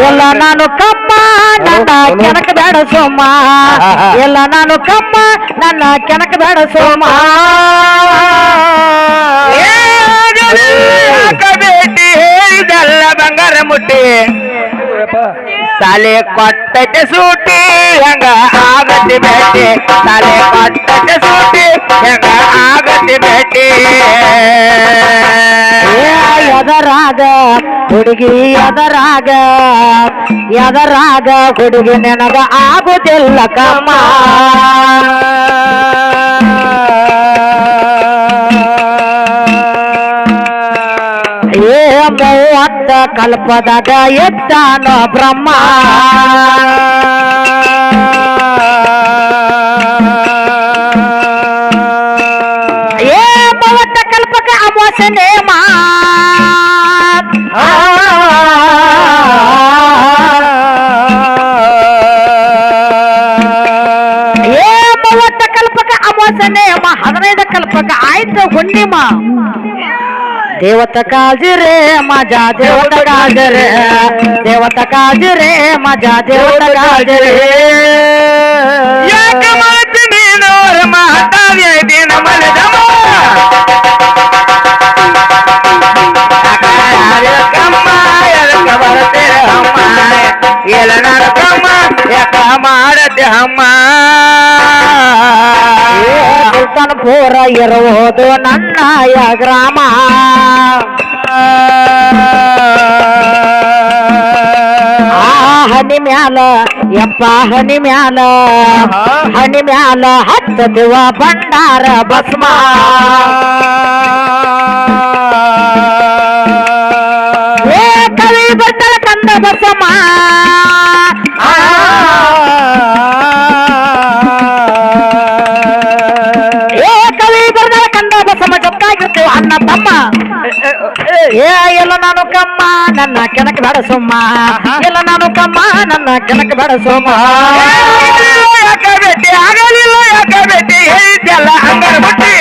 ಎಲ್ಲ ನಾನು ಕಮ್ಮ ನನ್ನ ಕೆನಕ ಬೇಡ ಸೋಮ. ಎಲ್ಲ ನಾನು ಕಮ್ಮ ನನ್ನ ಕೆನಕ ಬೇಡ ಸೋಮ. ಬೇಟಿ ಹೇಳಿದಲ್ಲ ಬಂಗಾರ ಮುಟ್ಟಿ. ಸಾಲೆ ಕೊಟ್ಟಕ್ಕೆ ಸೂಟಿ ಹೆಂಗ ಆಗತಿ ಬೇಟಿ ಸಾಲೆ ಕೊಟ್ಟಕ್ಕೆ ಸೂಟಿ ಹೆಂಗ ಆಗತಿ ಬೇಟಿ ಏ ಎದರಾಗ? ಹುಡುಗಿ ಎದರಾಗ? ಎದರಾಗ? ಹುಡುಗಿ ನನಗ ಆಗುದಿಲ್ಲ ಕಮ್ಮ. ಮೂವತ್ತ ಕಲ್ಪದಾಗ ಎತ್ತಾನ ಬ್ರಹ್ಮ. ಏ ಮೂವತ್ತ ಕಲ್ಪಕ ಅಮೋಸ ನೇಮ ಆಯ್ತು ಹುಣ್ಣಿಮ. ದೇವತ ಕಾಜಿರೆ ಮಜಾ ದೇವತ ಕಾಜರೆ ದೇವತ ಕಾಜಿರೆ ಮಜಾ ದೇವತ ಕಾಜರೆ ಯಾಕ ಮಾತು ನೀನು ಮಾತಾವ್ಯ ದಿನ ಮಲದಮ್ಮ ಕಮ್ಮ ಎದಕ್ಕ ಬರುತ್ತೆ ಅಮ್ಮ? ಎಲ ನರಕಮ್ಮ ಯಾಕ ಮಾಡತ್ತೆ ಅಮ್ಮ? ಪೂರ ಇರುವುದು ನನ್ನಯ ಗ್ರಾಮ ಹನಿ ಮ್ಯಾಲ ಯಪ್ಪ ಹನಿ ಮ್ಯಾಲ ಹನಿ ಮ್ಯಾಲ ಹತ್ತದಿವ ಭಂಡಾರ ಭಸ್ಮ. ಏ ಎಲ್ಲ ನಾನು ಕಮ್ಮ ನನ್ನ ಕೆನಕ ಬೇಡ ಸೋಮ ಎಲ್ಲ ನಾನು ಕಮ್ಮ ನನ್ನ ಕೆನಕ ಬೇಡ ಸೋಮ ಯಾಕ ಬೆಟ್ಟಿ ಆಗಲಿಲ್ಲ ಯಾಕ ಬೆಟ್ಟಿ ಹೇಳಿದ್ದಲ್ಲ ಹಂಗಾರ ಬಿಟ್ಟಿ.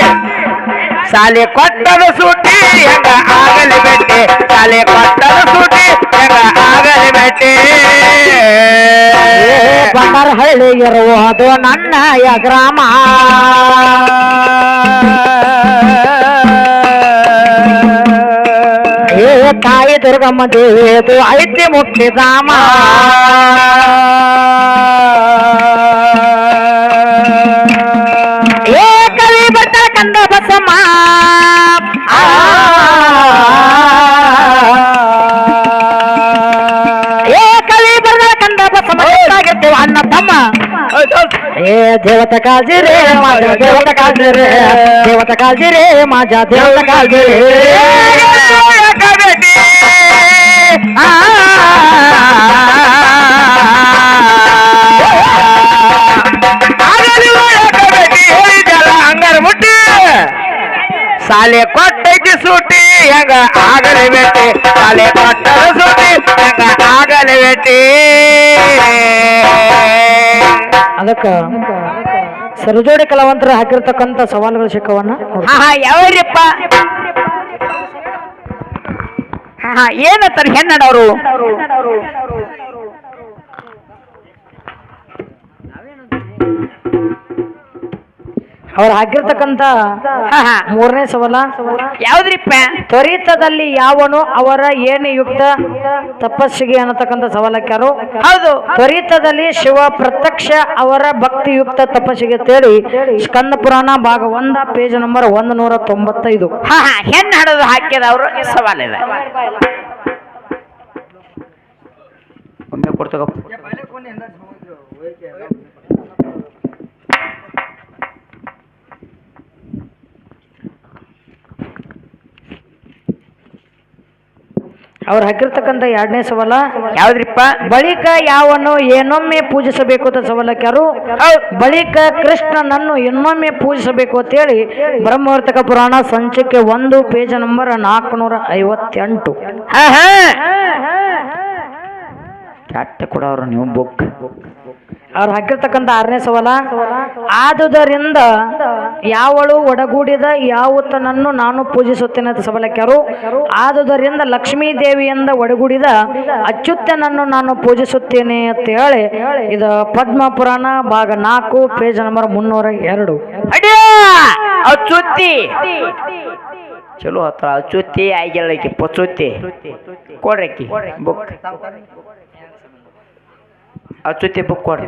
ಸಾಲೆ ಕೊಟ್ಟದ ಸೂಟಿ ಹೆಂಗ ಆಗಲಿ ಬೆಟ್ಟಿ. ಸಾಲೆ ಕೊಟ್ಟದ ಸೂಟಿ ಹೆಂಗ ಆಗಲಿ ಬೆಟ್ಟಿ. ಬಂಗಾರ ಹಳ್ಳಿ ಇರುವುದು ನನ್ನಯ ಗ್ರಾಮ. ತಾಯಿ ದುರ್ಗಮ್ಮ ದೇವಿಯದು ಐತಿ ಮುಕ್ತಿಧಾಮ ಏ ಕವಿ ಬಟ್ಟ ಕಂದ ಬಸಮ್ಮ. ಏ ಕವಿ ಬರ್ತಾಳ ಕಂದ ಬಸಮ್ಮ ತಮ್ಮ? ಏ ದೇವತ ಕಾಜಿರೆ ಮಾಜ ದೇವತ ಕಾಜಿರೆ ದೇವತ ಕಾಜಿರೆ ಮಾಜ ದೇವತ ಕಾಳಜಿ ಬೆಟ್ಟಿ ಮುಟ್ಟಿ ಸಾಲೆ ಕೊಟ್ಟೈತಿ ಸೂಟಿ ಹೆಂಗ ಆಗಲೇ ಬೆಟ್ಟಿ ಸಾಲೆ ಕೊಟ್ಟದ ಸೂಟಿ ಹೆಂಗ ಆಗಲೇ ಬೆಟ್ಟಿ ಅದಕ್ಕ ಸರಜೋಡಿ ಕಲಾವಂತರ ಹಾಕಿರ್ತಕ್ಕಂತ ಸವಾಲುಗಳ ಶಿಕ್ಕವನ್ನ ಹಾ ಯಾವ್ರಿಪ್ಪ ಹಾ ಹೆಣ್ಣಡವರು ಹೆಣ್ಣಡವ್ರು ಅವ್ರು ಹಾಕಿರ್ತಕ್ಕಂತ ಹಾ ಹಾ. ಮೂರನೇ ಸವಾಲ. ಯಾವ್ದ್ರಿಪ್ಪ? ತ್ವರಿತದಲ್ಲಿ ಯಾವನು ಅವರ ಏನು ಯುಕ್ತ ತಪಸ್ಸಿಗೆ ಅನ್ನತಕ್ಕಂಥ ಸವಾಲಕ್ಕಾರು ಹೌದು. ತ್ವರಿತದಲ್ಲಿ ಶಿವ ಪ್ರತ್ಯಕ್ಷ ಅವರ ಭಕ್ತಿಯುಕ್ತ ತಪಸ್ಸಿಗೆ ತೇಳಿ ಸ್ಕಂದ ಪುರಾಣ ಭಾಗ ಒಂದ ಪೇಜ್ ನಂಬರ್ ಒಂದ್ ನೂರ ತೊಂಬತ್ತೈದು. ಹಾ ಹಾ. ಹೆಣ್ಣು ಹಡದು ಹಾಕಿದವ್ರು ಸವಾಲಿದೆ ಒಮ್ಮೆ ಕೊಡ್ತಗ ಅವ್ರು ಹಾಕಿರ್ತಕ್ಕಂಥ ಎರಡನೇ ಸವಾಲ ಯಾವ್ದ್ರಿಪ್ಪ? ಬಳಿಕ ಯಾವನ್ನು ಏನೊಮ್ಮೆ ಪೂಜಿಸಬೇಕು ಅಂತ ಸವಾಲಕ್ಕಾರು ಬಳಿಕ ಕೃಷ್ಣನನ್ನು ಇನ್ನೊಮ್ಮೆ ಪೂಜಿಸಬೇಕು ಅಂತೇಳಿ ಬ್ರಹ್ಮವರ್ತಕ ಪುರಾಣ ಸಂಚಿಕೆ ಒಂದು ಪೇಜ್ ನಂಬರ್ ನಾಲ್ಕುನೂರ ಐವತ್ತೆಂಟು. ಹಾ ಕೂಡ ಅವರು ನೀವು ಬುಕ್. ಅವ್ರು ಹಾಕಿರ್ತಕ್ಕಂಥ ಆರನೇ ಸವಾಲ ಆದುದರಿಂದ ಯಾವಳು ಒಡಗೂಡಿದ ಯಾವತ್ತನನ್ನು ನಾನು ಪೂಜಿಸುತ್ತೇನೆ ಅಂತ ಸವಾಲಕ್ಕಾರು ಆದುದರಿಂದ ಲಕ್ಷ್ಮೀ ದೇವಿಯಿಂದ ಒಡಗೂಡಿದ ಅಚ್ಯುತನನ್ನು ನಾನು ಪೂಜಿಸುತ್ತೇನೆ ಅಂತ ಹೇಳಿ ಇದು ಪದ್ಮ ಪುರಾಣ ಭಾಗ ನಾಲ್ಕು ಪೇಜ್ ನಂಬರ್ ಮುನ್ನೂರ ಎರಡು. ಅಚ್ಯುತಿ! ಚಲೋ ಹತ್ರ ಅಚ್ಯುತಿ ಆಯ್ಕೆ ಪಚ್ಚುತ್ತಿ ಕೊಡ್ರಕ್ಕಿ ಬುಕ್ ಅಚ್ಚುತ್ತಿ ಬುಕ್ ಕೊಡ್ರಿ.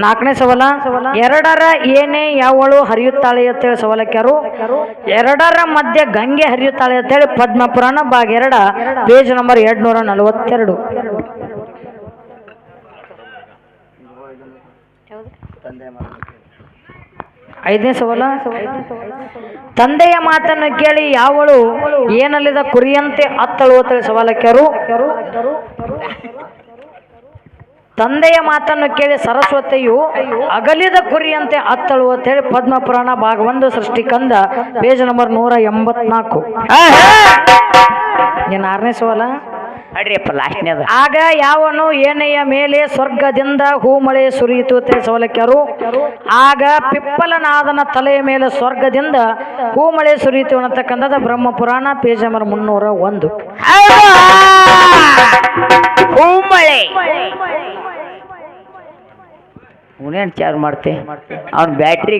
ನಾಲ್ಕನೇ ಸವಾಲ, ಎರಡರ ಏನೇ ಯಾವಳು ಹರಿಯುತ್ತಾಳೆ ಅಂತೇಳಿ ಸವಾಲಕ್ಕಾರು ಎರಡರ ಮಧ್ಯೆ ಗಂಗೆ ಹರಿಯುತ್ತಾಳೆ ಅಂತೇಳಿ ಪದ್ಮ ಪುರಾಣ ಭಾಗ ಎರಡ, ಪೇಜ್ ನಂಬರ್ ಎರಡ್ನೂರ ನಲವತ್ತೆರಡು. ಐದನೇ ಸವಾಲ, ತಂದೆಯ ಮಾತನ್ನು ಕೇಳಿ ಯಾವಳು ಏನಲ್ಲಿದ ಕುರಿಯಂತೆ ಅತ್ತಳು ಅಂತೇಳಿ ಸವಾಲಕ್ಕಾರು ತಂದೆಯ ಮಾತನ್ನು ಕೇಳಿ ಸರಸ್ವತಿಯು ಅಗಲಿದ ಕುರಿಯಂತೆ ಅತ್ತಳು ಅಂತೇಳಿ ಪದ್ಮ ಪುರಾಣ ಭಾಗ ಒಂದು ಸೃಷ್ಟಿ ಕಂದ ಪೇಜ್ ನಂಬರ್ ನೂರ ಎಂಬತ್ನಾಲ್ಕು. ನೀನು ಆರನೇ ಸವಾಲ ಅಡ್ರಿಯಪ್ಪ ಲಾಸ್ಟ್ನೇದ ಆಗ ಯಾವನು ಏನೆಯ ಮೇಲೆ ಸ್ವರ್ಗದಿಂದ ಹೂಮಳೆ ಸುರಿಯಿತು ಸವಲಕ್ಯರು? ಆಗ ಪಿಪ್ಪಲನಾದನ ತಲೆಯ ಮೇಲೆ ಸ್ವರ್ಗದಿಂದ ಹೂಮಳೆ ಸುರಿಯಿತು ಅನ್ನತಕ್ಕಂಥದ್ದು ಬ್ರಹ್ಮ ಪುರಾಣ ಪೇಜ್ ನಂಬರ್ ಮುನ್ನೂರ ಒಂದು. ಹೂಮಳೆ. ಅವನೇನು ಚಾರ್ಜ್ ಮಾಡ್ತೆ? ಅವ್ನ ಬ್ಯಾಟ್ರಿ